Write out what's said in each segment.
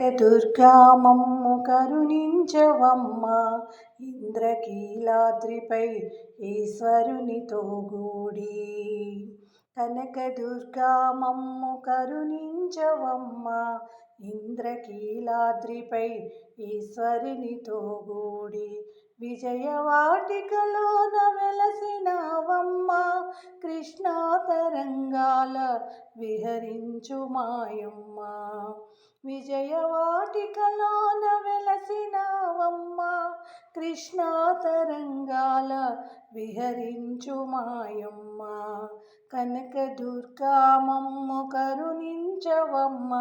దుర్గామమ్ము కరుణించవమ్మ ఇంద్రకీలాద్రిపై ఈశ్వరునితో గూడి. కనకదుర్గామమ్ము కరుణించవమ్మ. ఇంద్రకీలాద్రిపై ఈశ్వరునితో గూడి విజయవాటికలోన వెలసినవమ్మ. కృష్ణా తరంగాల విహరించు మాయమ్మ. విజయవాటికలోన వెలసినవమ్మ. కృష్ణా తరంగాల విహరించు మాయమ్మ. కనకదుర్గామమ్ము కరుణించవమ్మ.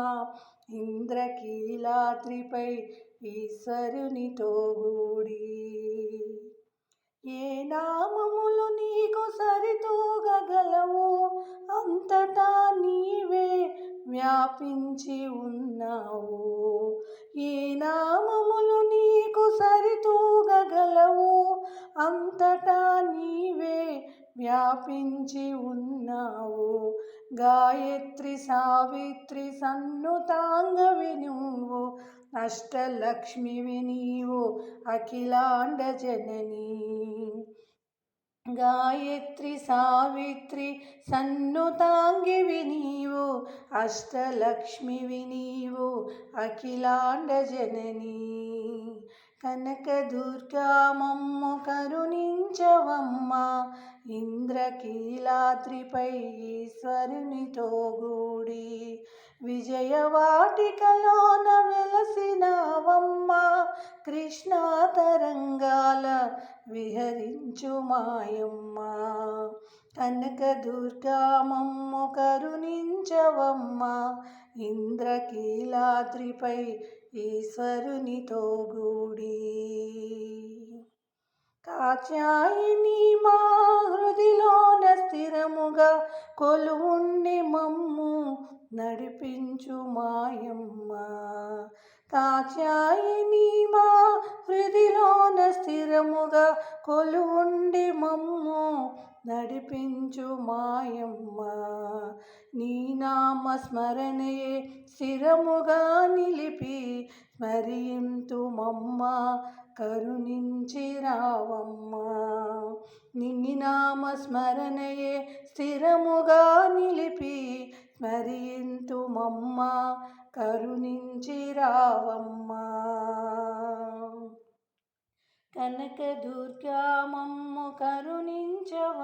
ఇంద్రకీలాద్రిపై ఈశ్వరునితో గూడి ఏ నామములు నీకు సరితూగగలవు అంతటా నీవే వ్యాపించి ఉన్నావు. అంతటా నీవే వ్యాపించి ఉన్నావు. గాయత్రి సావిత్రి సన్నుతాంగవి నువ్వు. అష్టలక్ష్మివి నీవు అఖిలాండ జననీ. గాయత్రి సావిత్రి సన్నుతాంగివి నీవు. అష్టలక్ష్మివి నీవు అఖిలాండ జననీ. కనకదుర్గామమ్ము కరుణించవమ్మ. ఇంద్రకీలాద్రిపై ఈశ్వరునితో గూడి విజయవాటికలోన వెలసినవమ్మ. కృష్ణా తరంగాల విహరించు మాయమ్మ. కనకదుర్గామమ్ము కరుణించవమ్మ. ఇంద్రకీలాద్రిపై ఈశ్వరునితో గూడి కాచాయిని మా హృదిలోన స్థిరముగా కొలువుండి మమ్ము నడిపించు మాయమ్మ. కాచాయిని మా హృదిలోన స్థిరముగా కొలువుండి మమ్ము నడిపించు మాయమ్మ. నీ నామ స్మరణయే స్థిరముగా నిలిపి స్మరింతు మమ్మ కరుణించి రావమ్మ. నీ స్మరణయే స్థిరముగా నిలిపి స్మరింతు మమ్మ కరుణించి రావమ్మ. కనకదుర్గా మమ్ము కరుణించవమ్మ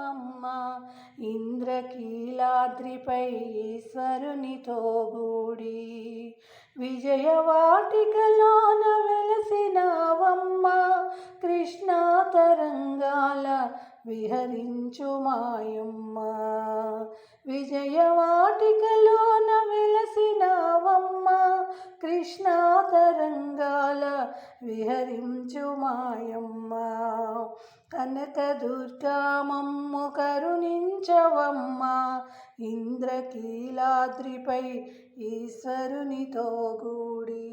ఇంద్రకీలాద్రిపై ఈశ్వరునితో గూడి విజయవాటికలోన వెలసినావమ్మా. కృష్ణా తరంగాల విహరించు మాయమ్మ. విజయవాటికలోన వెలసినావమ్మ. కృష్ణా తరంగాల విహరించు మాయమ్మ. కనకదుర్గామమ్ము కరుణించవమ్మ ఇంద్రకీలాద్రిపై ఈశ్వరునితో గూడి.